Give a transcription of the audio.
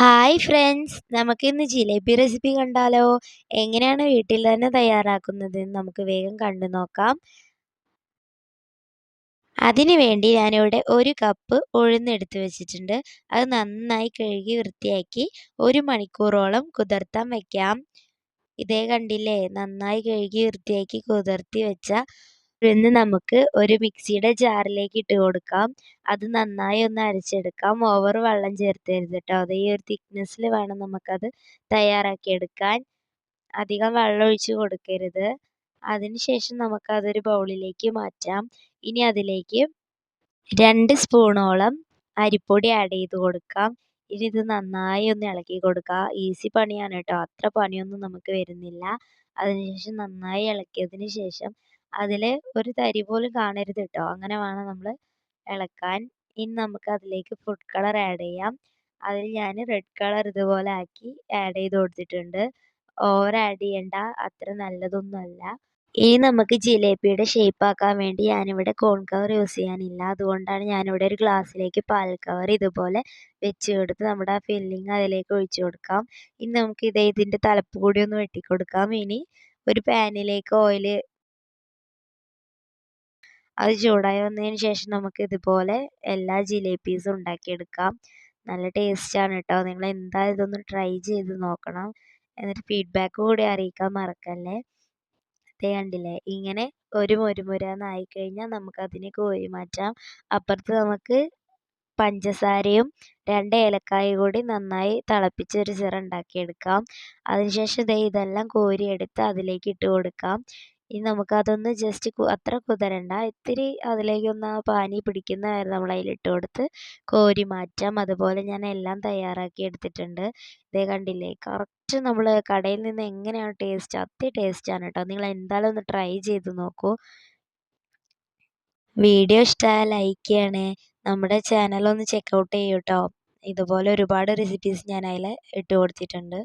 Hi friends നമുക്ക് ഇന്ന് jalebi recipe കണ്ടാലോ? എങ്ങനെയാണ് വീട്ടിൽ തന്നെ തയ്യാറാക്കുന്നത്? നമുക്ക് വേഗം കണ്ടു നോക്കാം. അതിനു വേണ്ടി ഞാനിവിടെ ഒരു കപ്പ് ഉഴുന്നെടുത്ത് വെച്ചിട്ടുണ്ട്. അത് നന്നായി കഴുകി വൃത്തിയാക്കി ഒരു മണിക്കൂറോളം കുതിർത്താൻ വെക്കാം. ഇതേ കണ്ടില്ലേ? നന്നായി കഴുകി വൃത്തിയാക്കി കുതിർത്തി വെച്ച ഉഴുന്ന് നമുക്ക് ഒരു മിക്സിയുടെ ജാറിലേക്ക് ഇട്ട് കൊടുക്കാം. അത് നന്നായി ഒന്ന് അരച്ചെടുക്കാം. ഓവർ വെള്ളം ചേർത്തരുത് കേട്ടോ അത് ഒരു തിക്നെസ്സിൽ വേണം നമുക്കത് തയ്യാറാക്കിയെടുക്കാൻ അധികം വെള്ളം ഒഴിച്ച് കൊടുക്കരുത്. അതിനുശേഷം നമുക്കതൊരു ബൗളിലേക്ക് മാറ്റാം. ഇനി അതിലേക്ക് രണ്ട് സ്പൂണോളം അരിപ്പൊടി ആഡ് ചെയ്ത് കൊടുക്കാം. ഇനി ഇത് നന്നായി ഒന്ന് ഇളക്കി കൊടുക്കുക. ഈസി പണിയാണ് കേട്ടോ അത്ര പണിയൊന്നും നമുക്ക് വരുന്നില്ല. അതിനുശേഷം നന്നായി ഇളക്കിയതിന് ശേഷം അതിൽ ഒരു തരി പോലും കാണരുത് കേട്ടോ അങ്ങനെ വേണം നമ്മൾ ഇളക്കാൻ ഇനി നമുക്ക് അതിലേക്ക് ഫുഡ് കളർ ആഡ് ചെയ്യാം. അതിൽ ഞാൻ റെഡ് കളർ ഇതുപോലെ ആക്കി ആഡ് ചെയ്ത് കൊടുത്തിട്ടുണ്ട്. ഓവർ ആഡ് ചെയ്യണ്ട. അത്ര നല്ലതൊന്നുമല്ല. ഇനി നമുക്ക് ജിലേബിയുടെ ഷേപ്പ് ആക്കാൻ വേണ്ടി ഞാനിവിടെ കോൺ കവർ യൂസ് ചെയ്യാനില്ല. അതുകൊണ്ടാണ് ഞാനിവിടെ ഒരു ഗ്ലാസ്സിലേക്ക് പാൽ കവർ ഇതുപോലെ വെച്ച് കൊടുത്ത് നമ്മുടെ ആ ഫില്ലിങ് അതിലേക്ക് ഒഴിച്ചു കൊടുക്കാം. ഇനി നമുക്ക് ഇതേ ഇതിന്റെ തലപ്പ് കൂടി ഒന്ന് വെട്ടിക്കൊടുക്കാം. ഇനി ഒരു പാനിലേക്ക് ഓയിൽ അത് ചൂടായി വന്നതിന് ശേഷം നമുക്ക് ഇതുപോലെ എല്ലാ ജിലേബീസും ഉണ്ടാക്കിയെടുക്കാം. നല്ല ടേസ്റ്റാണ് കേട്ടോ നിങ്ങൾ എന്തായാലും ഇതൊന്ന് ട്രൈ ചെയ്ത് നോക്കണം. എന്നിട്ട് ഫീഡ്ബാക്ക് കൂടി അറിയിക്കാൻ മറക്കല്ലേ? അതേ കണ്ടില്ലേ? ഇങ്ങനെ ഒരു മുരുമുരാന്നായി കഴിഞ്ഞാൽ നമുക്കതിനെ കോരി മാറ്റാം. അപ്പുറത്ത് നമുക്ക് പഞ്ചസാരയും രണ്ട് ഏലക്കായ കൂടി നന്നായി തിളപ്പിച്ച് ഒരു സിറ ഉണ്ടാക്കിയെടുക്കാം. അതിനുശേഷം ദേ ഇതെല്ലാം കോരിയെടുത്ത് അതിലേക്ക് ഇട്ട് കൊടുക്കാം. ഇനി നമുക്കതൊന്ന് ജസ്റ്റ് അത്ര കുതരണ്ട. ഇത്തിരി അതിലേക്കൊന്ന് പാനി പിടിക്കുന്ന കാര്യം നമ്മൾ അതിലിട്ട് കൊടുത്ത്. കോരി മാറ്റാം. അതുപോലെ ഞാൻ എല്ലാം തയ്യാറാക്കി എടുത്തിട്ടുണ്ട്. ഇതേ കണ്ടില്ലേ കറക്റ്റ് നമ്മൾ കടയിൽ നിന്ന് എങ്ങനെയാണ് ടേസ്റ്റ് അത്തി ടേസ്റ്റാണ് കേട്ടോ നിങ്ങൾ എന്തായാലും ഒന്ന് ട്രൈ ചെയ്ത് നോക്കൂ. വീഡിയോ ഇഷ്ടമായ ലൈക്ക് ചെയ്യണേ. നമ്മുടെ ചാനൽ ഒന്ന് ചെക്കൗട്ട് ചെയ്യൂ കേട്ടോ ഇതുപോലെ ഒരുപാട് റെസിപ്പീസ് ഞാൻ അതിൽ ഇട്ട് കൊടുത്തിട്ടുണ്ട്.